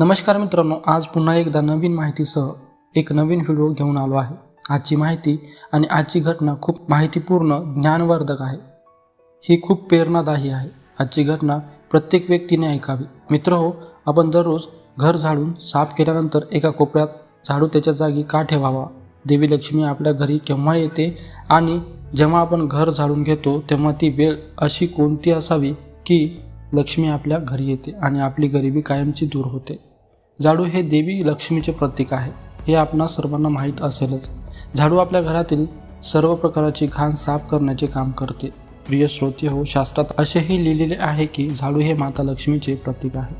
नमस्कार मित्रांनो आज पुन्हा एकदा नवीन माहितीसह एक नवीन व्हिडिओ घेऊन आलो आहे. आजची माहिती आणि आजची घटना खूप माहितीपूर्ण ज्ञानवर्धक आहे. ही खूप प्रेरणादायी आहे. आजची घटना प्रत्येक व्यक्तीने ऐकावी. मित्र हो आपण दररोज घर झाडून साफ केल्यानंतर एका कोपऱ्यात झाडू त्याच्या जागी का ठेवावा? देवी लक्ष्मी आपल्या घरी केव्हा येते आणि जेव्हा आपण घर झाडून घेतो तेव्हा ती वेळ अशी कोणती असावी की लक्ष्मी आपल्या घरी येते आणि आपली गरिबी कायमची दूर होते? झाडू हे देवी लक्ष्मीचे प्रतीक आहे हे आपणा सर्वांना माहीत असेलच. झाडू आपल्या घरातील सर्व प्रकारची घाण साफ करण्याचे काम करते. प्रिय श्रोते हो शास्त्रात असेही लिहिलेले आहे की झाडू हे माता लक्ष्मीचे प्रतीक आहे.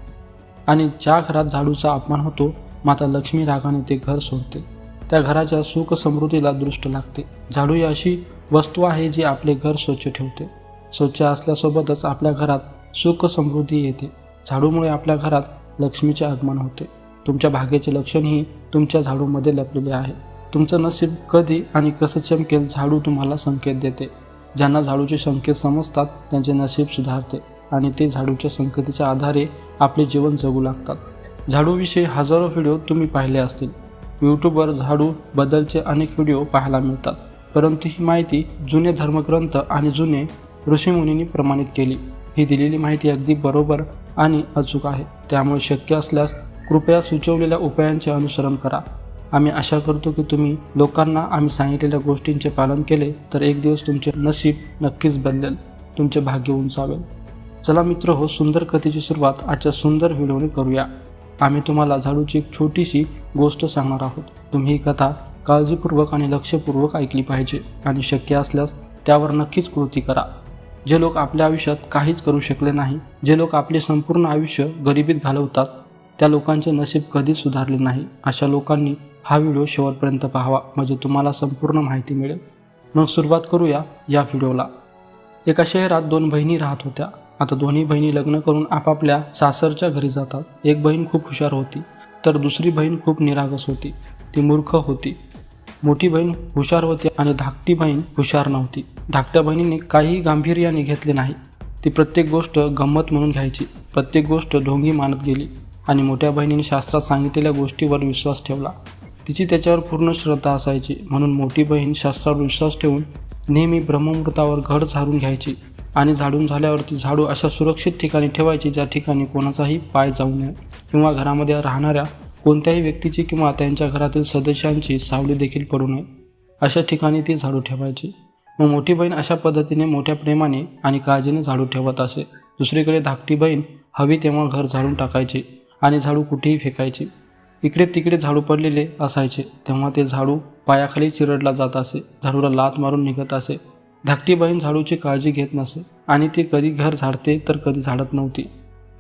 आणि ज्या घरात झाडूचा अपमान होतो माता लक्ष्मी रागाने ते घर सोडते. त्या घराच्या सुख समृद्धीला दृष्ट लागते. झाडू ही अशी वस्तू आहे जी आपले घर स्वच्छ ठेवते. स्वच्छ असल्यासोबतच आपल्या घरात सुख समृद्धी येते. झाडूमुळे आपल्या घरात लक्ष्मीचे आगमन होते. तुमच्या भाग्याचे लक्षणही तुमच्या झाडूमध्ये लपलेले आहे. तुमचं नशीब कधी आणि कसं चमकेल झाडू तुम्हाला संकेत देते. ज्यांना झाडूचे संकेत समजतात त्यांचे नशीब सुधारते आणि ते झाडूच्या संकेतीच्या आधारे आपले जीवन जगू लागतात. झाडूविषयी हजारो व्हिडिओ तुम्ही पाहिले असतील. यूट्यूबवर झाडू बद्दलचे अनेक व्हिडिओ पाहायला मिळतात. परंतु ही माहिती जुने धर्मग्रंथ आणि जुने ऋषीमुनींनी प्रमाणित केली. ही दिलेली माहिती अगदी बरोबर आणि अचूक आहे. त्यामुळे शक्य असल्यास कृपया सुचवलेल्या उपायांचे अनुसरण करा. आम्ही आशा करतो की तुम्ही लोकांना आम्ही सांगितलेल्या गोष्टींचे पालन केले तर एक दिवस तुमचे नशीब नक्कीच बदलेल. तुमचे भाग्य उंचावेल. चला मित्र हो सुंदर कथेची सुरुवात आजच्या सुंदर व्हिडिओने करूया. आम्ही तुम्हाला झाडूची एक छोटीशी गोष्ट सांगणार आहोत. तुम्ही ही कथा काळजीपूर्वक आणि लक्षपूर्वक ऐकली पाहिजे आणि शक्य असल्यास त्यावर नक्कीच कृती करा. जे लोक आपल्या आयुष्यात काहीच करू शकले नाही जे लोक आपले संपूर्ण आयुष्य गरिबीत घालवतात त्या लोकांचे नशीब कधीच सुधारले नाही. अशा लोकांनी हा व्हिडिओ शेवटपर्यंत पाहावा. म्हणजे तुम्हाला संपूर्ण माहिती मिळेल. मग सुरुवात करूया या व्हिडिओला. एका शहरात दोन बहिणी राहत होत्या. आता दोन्ही बहिणी लग्न करून आपापल्या सासरच्या घरी जातात. एक बहीण खूप हुशार होती तर दुसरी बहीण खूप निरागस होती. ती मूर्ख होती. मोठी बहीण हुशार होती आणि धाकटी बहीण हुशार नव्हती. धाकट्या बहिणीने काहीही गांभीर्याने घेतले नाही. ती प्रत्येक गोष्ट गंमत म्हणून घ्यायची. प्रत्येक गोष्ट ढोंगी मानत गेली आणि मोठ्या बहिणीने शास्त्रात सांगितलेल्या गोष्टीवर विश्वास ठेवला. तिची त्याच्यावर पूर्ण श्रद्धा असायची. म्हणून मोठी बहीण शास्त्रावर विश्वास ठेवून नेहमी ब्रह्ममुहूर्तावर घर झाडून घ्यायची आणि झाडून झाल्यावर ती झाडू अशा सुरक्षित ठिकाणी ठेवायची ज्या ठिकाणी कोणाचाही पाय जाऊ नये किंवा घरामध्ये राहणाऱ्या कोणत्याही व्यक्तीची किंवा त्यांच्या घरातील सदस्यांची सावली देखील पडू नये. अशा ठिकाणी ती झाडू ठेवायची. मग मोठी बहीण अशा पद्धतीने मोठ्या प्रेमाने आणि काळजीने झाडू ठेवत असे. दुसरीकडे धाकटी बहीण हवी तेव्हा घर झाडून टाकायची आणि झाडू कुठेही फेकायची. इकडे तिकडे झाडू पडलेले असायचे. तेव्हा ते झाडू पायाखाली चिरडला जात असे. झाडूला लात मारून निघत असे. धाकटी बहीण झाडूची काळजी घेत नसे आणि ती कधी घर झाडते तर कधी झाडत नव्हती.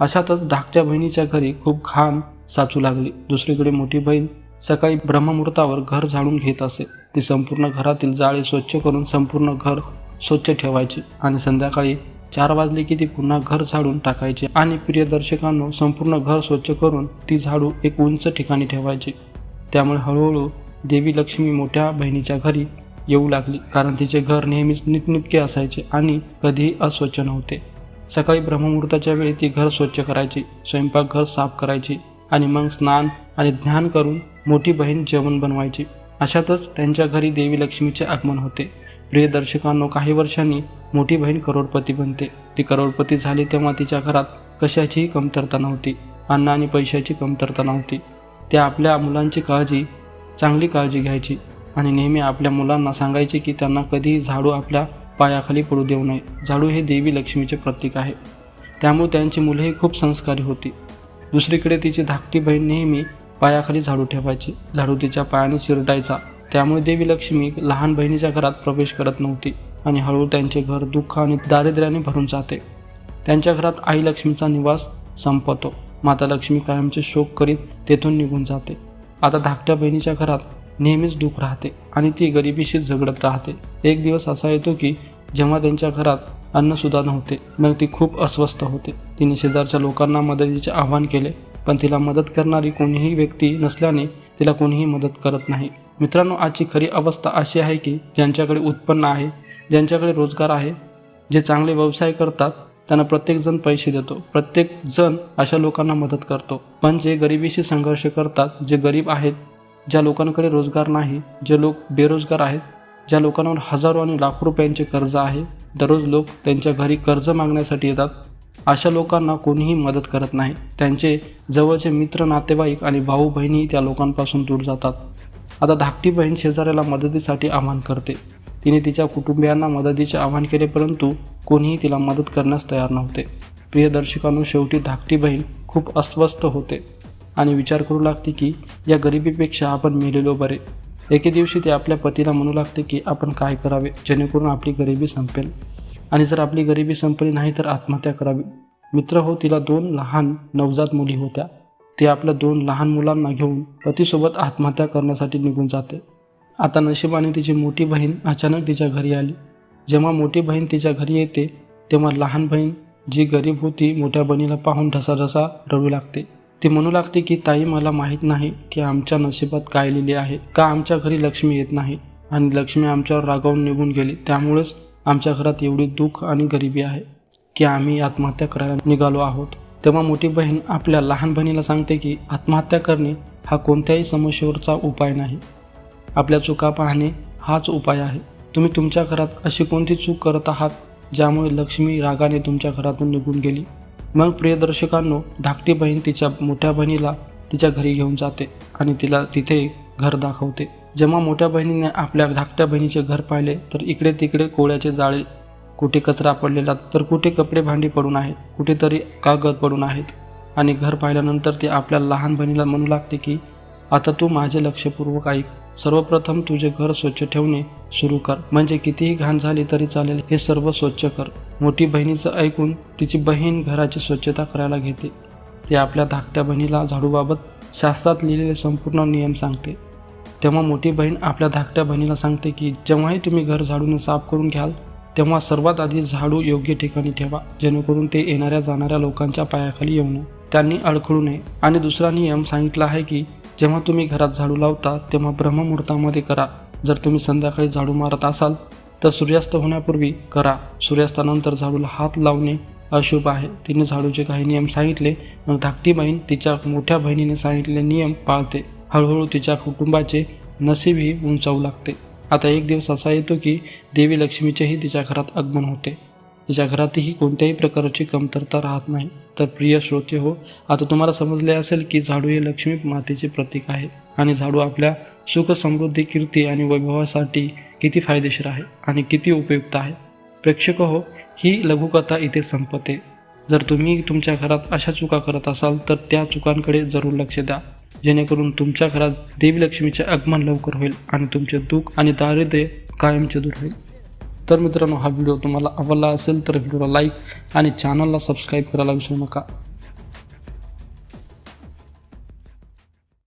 अशातच धाकट्या बहिणीच्या घरी खूप घाण साचू लागली. दुसरीकडे मोठी बहीण सकाळी ब्रह्ममुहूर्तावर घर झाडून घेत असे. ती संपूर्ण घरातील जाळे स्वच्छ करून संपूर्ण घर स्वच्छ ठेवायची आणि संध्याकाळी चार वाजले की ती पुन्हा घर झाडून टाकायची आणि प्रियदर्शकांनो संपूर्ण घर स्वच्छ करून ती झाडू एक उंच ठिकाणी ठेवायची. त्यामुळे हळूहळू देवी लक्ष्मी मोठ्या बहिणीच्या घरी येऊ लागली कारण तिचे घर नेहमीच नीटनेटके असायचे आणि कधीही अस्वच्छ नव्हते. सकाळी ब्रह्ममुहूर्ताच्या वेळी ती घर स्वच्छ करायची स्वयंपाकघर साफ करायची आणि मग स्नान आणि ध्यान करून मोठी बहीण जेवण बनवायची. अशातच त्यांच्या घरी देवी लक्ष्मीचे आगमन होते. प्रिय दर्शकांनो काही वर्षांनी मोठी बहीण करोडपती बनते. ती करोडपती झाली तेव्हा तिच्या घरात कशाचीही कमतरता नव्हती. अन्न आणि पैशाची कमतरता नव्हती. त्या आपल्या मुलांची काळजी चांगली काळजी घ्यायची आणि नेहमी आपल्या मुलांना सांगायचे की त्यांना कधीही झाडू आपल्या पायाखाली पडू देऊ नये. झाडू हे देवी लक्ष्मीचे प्रतीक आहे. त्यामुळे त्यांची मुलंही खूप संस्कारी होती. दुसरीकडे तिची धाकटी बहीण नेहमी पायाखाली झाडू ठेवायची. झाडू तिच्या पायाने चिरटायचा त्यामुळे देवी लक्ष्मी लहान बहिणीच्या घरात प्रवेश करत नव्हती आणि हळूहळू त्यांचे घर दुःख आणि दारिद्र्याने भरून जाते. त्यांच्या घरात आई लक्ष्मीचा निवास संपतो. माता लक्ष्मी कायमचे शोक करीत तेथून निघून जाते. आता धाकट्या बहिणीच्या घरात नेहमीच दुःख राहते आणि ती गरिबीशी झगडत राहते. एक दिवस असा येतो की जेव्हा त्यांच्या घरात अन्नसुद्धा नव्हते. मग ती खूप अस्वस्थ होते. तिने शेजारच्या लोकांना मदतीचे आवाहन केले पण तिला मदत करणारी कोणीही व्यक्ती नसल्याने तिला कोणीही मदत करत नाही. मित्रांनो आजची खरी अवस्था अशी आहे की ज्यांच्याकडे उत्पन्न आहे ज्यांच्याकडे रोजगार आहे जे चांगले व्यवसाय करतात त्यांना प्रत्येकजण पैसे देतो. प्रत्येकजण अशा लोकांना मदत करतो. पण जे गरिबीशी संघर्ष करतात जे गरीब आहेत ज्या लोकांकडे रोजगार नाही जे लोक बेरोजगार आहेत ज्या लोकांवर हजारो आणि लाखो रुपयांचे कर्ज आहे दररोज लोक त्यांच्या घरी कर्ज मागण्यासाठी येतात. अशा लोकांना कोणीही मदत करत नाही. त्यांचे जवळचे मित्र नातेवाईक आणि भाऊ बहिणी त्या लोकांपासून दूर जातात. आता धाकटी बहीण शेजाऱ्याला मदतीसाठी आवाहन करते. तिने तिच्या कुटुंबियांना मदतीचे आवाहन केले परंतु कोणीही तिला मदत करण्यास तयार नव्हते. प्रियदर्शकांनो शेवटी धाकटी बहीण खूप अस्वस्थ होते. आणि विचार करू लागते की या गरिबीपेक्षा आपण मेलेलो बरे. एके दिवशी ते आपल्या पतीला म्हणू लागते की आपण काय करावे? जेणेकरून आपली गरिबी संपेल. आणि जर आपली गरिबी संपली नाही तर आत्महत्या करावी. मित्र हो तिला दोन लहान नवजात मुली होत्या. ती आपल्या दोन लहान मुलांना घेऊन पतीसोबत आत्महत्या करण्यासाठी निघून जाते. आता नशिबाने तिची मोठी बहीण अचानक तिच्या घरी आली. जेव्हा मोठी बहीण तिच्या घरी येते तेव्हा लहान बहीण जी गरीब होती मोठ्या बहिणीला पाहून ढसाढसा रडू लागते. ती म्हणू लागते की ताई मला माहीत नाही की आमच्या नशिबात काय लिहिले आहे. का आमच्या घरी लक्ष्मी येत नाही? आणि लक्ष्मी आमच्यावर रागावून निघून गेली. त्यामुळेच आमच्या घरात एवढी दुःख आणि गरिबी आहे की आम्ही आत्महत्या करायला निघालो आहोत. तेव्हा मोठी बहीण आपल्या लहान बहिणीला सांगते की आत्महत्या करणे हा कोणत्याही समस्येवरचा उपाय नाही. आपल्या चुका पाहणे हाच उपाय आहे. तुम्ही तुमच्या घरात अशी कोणती चूक करत आहात ज्यामुळे लक्ष्मी रागाने तुमच्या घरातून निघून गेली? मग प्रियदर्शकांनो धाकटी बहीण तिच्या मोठ्या बहिणीला तिच्या घरी घेऊन जाते आणि तिला तिथे घर दाखवते. जेव्हा मोठ्या बहिणीने आपल्या धाकट्या बहिणीचे घर पाहिले तर इकडे तिकडे कोळ्याचे जाळे कुठे कचरा पडलेला तर कुठे कपडे भांडी पडून आहेत कुठेतरी कागद पडून आहेत. आणि घर पाहिल्यानंतर ती आपल्या लहान बहिणीला म्हणू लागते की आता तू माझे लक्षपूर्वक ऐक. सर्वप्रथम तुझे घर स्वच्छ ठेवणे सुरू कर. म्हणजे कितीही घाण झाली तरी चालेल हे सर्व स्वच्छ कर. मोठी बहिणीचं ऐकून तिची बहीण घराची स्वच्छता करायला घेते. ती आपल्या धाकट्या बहिणीला झाडूबाबत शास्त्रात लिहिलेले संपूर्ण नियम सांगते. तेव्हा मोठी बहीण आपल्या धाकट्या बहिणीला सांगते की जेव्हाही तुम्ही घर झाडूने साफ करून घ्याल तेव्हा सर्वात आधी झाडू योग्य ठिकाणी ठेवा. जेणेकरून ते येणाऱ्या जाणाऱ्या लोकांच्या पायाखाली येऊ नये. त्यांनी अडखळू नये. आणि दुसरा नियम सांगितला आहे की जेव्हा तुम्ही घरात झाडू लावता तेव्हा ब्रह्ममुहूर्तामध्ये करा. जर तुम्ही संध्याकाळी झाडू मारत असाल तर सूर्यास्त होण्यापूर्वी करा. सूर्यास्तानंतर झाडूला हात लावणे अशुभ आहे. तिने झाडूचे काही नियम सांगितले. मग धाकटी बहीण तिच्या मोठ्या बहिणीने सांगितलेले नियम पाळते. हळूहळू तिच्या कुटुंबाचे नसीबही उंचावू लागते. आता एक दिवस असा येतो की देवी लक्ष्मीचेही तिच्या घरात आगमन होते. तिच्या घरातही कोणत्याही प्रकारची कमतरता राहत नाही. तर प्रिय श्रोते हो आता तुम्हाला समजले असेल की झाडू हे लक्ष्मी मातेचे प्रतीक आहे आणि झाडू आपल्या सुख समृद्धी कीर्ती आणि वैभवासाठी किती फायदेशीर आहे आणि किती उपयुक्त आहे. प्रेक्षक हो ही लघुकथा इथे संपते जर तुम्ही तुमच्या घरात अशा चुका करत असाल तर त्या चुकांकडे जरूर लक्ष द्या. जेणेकरून तुमच्या घरात देवी लक्ष्मीचे आगमन लवकर होईल आणि तुमचे दुःख आणि दारिद्र्य कायमचे दूर होईल. तर मित्रांनो हा व्हिडिओ तुम्हाला आवडला असेल तर व्हिडिओला लाईक आणि चॅनलला सबस्क्राईब करायला विसरू नका.